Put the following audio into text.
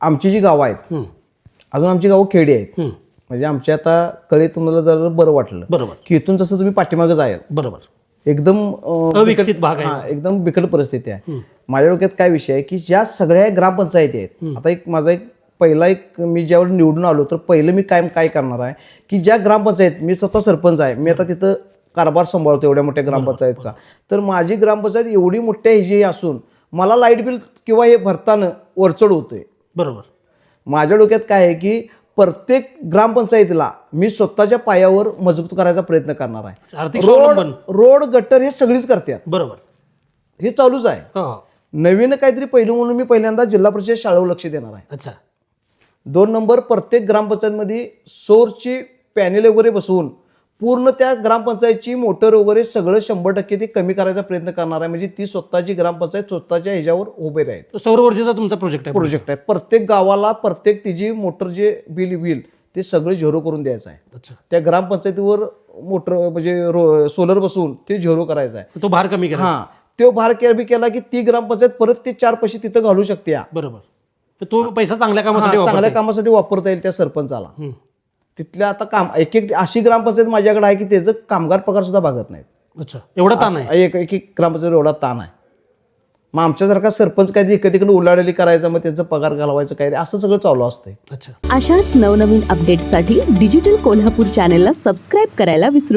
आमची जी गावं आहेत अजून आमची गावं खेडी आहेत. म्हणजे आमच्या आता कळे तुम्हाला जर बरं वाटलं बरोबर. की इथून जसं तुम्ही पाठीमागे जायल बरोबर. एकदम अं, अविकसित भाग आहे. हा एकदम बिकट परिस्थिती आहे. माझ्या डोक्यात काय विषय आहे की ज्या सगळ्या ग्रामपंचायती आहेत आता एक माझा एक पहिला एक मी ज्यावेळी निवडून आलो तर पहिलं मी काय काय करणार आहे की ज्या ग्रामपंचायत मी स्वतः सरपंच आहे मी आता तिथं कारभार सांभाळतो एवढ्या मोठ्या ग्रामपंचायतचा. तर माझी ग्रामपंचायत एवढी मोठ्या ह्याची असून मला लाइट बिल किंवा हे भरताना वरचढ होतोय. बरोबर. माझ्या डोक्यात काय आहे की प्रत्येक ग्रामपंचायतीला मी स्वतःच्या पायावर मजबूत करायचा प्रयत्न करणार आहे. आर्थिक रोड स्वावलंबन. रोड गटर हे सगळीच करतात. बरोबर. हे चालूच आहे. हो. हो. नवीन काहीतरी पहिलं म्हणून मी पहिल्यांदा जिल्हा परिषद शाळेवर लक्ष देणार आहे. अच्छा. दोन नंबर प्रत्येक ग्रामपंचायतमध्ये सौरची पॅनेल वगैरे बसवून पूर्ण त्या ग्रामपंचायतची मोटर वगैरे सगळं शंभर टक्के ते कमी करायचा प्रयत्न करणार आहे. म्हणजे ती स्वतःची ग्रामपंचायत स्वतःच्या ह्याच्यावर उभे राहील. तो सौर ऊर्जेचा तुमचा प्रोजेक्ट आहे. प्रोजेक्ट आहे. प्रत्येक गावाला प्रत्येक तिची मोटर जे बिल बिल ते सगळं झिरो करून द्यायचं आहे. त्या ग्रामपंचायतीवर मोटर म्हणजे सोलर बसवून ते झिरो करायचं आहे. तो भार कमी करा हा. तो भार कमी केला की ती ग्रामपंचायत परत ते चार पैसे तिथं घालू शकते. बरोबर. तो पैसा चांगल्या कामासाठी चांगल्या कामासाठी वापरता येईल त्या सरपंचाला. तिथल्या आता काम एक एक अशी ग्रामपंचायत माझ्याकडे आहे की त्याचं कामगार पगार सुद्धा भागत नाहीत. अच्छा एवढा ताण आहे? एक एक एक ग्रामपंचायत एवढा ताण आहे. मग आमच्यासारखा सरपंच काहीतरी इकडे तिकडे उलाढाली करायचं मग त्यांचा पगार घालवायचं काय असं सगळं चालू असतंय. अच्छा. अशाच नवनवीन अपडेट्ससाठी डिजिटल कोल्हापूर चॅनेलला सबस्क्राईब करायला विसरू नका.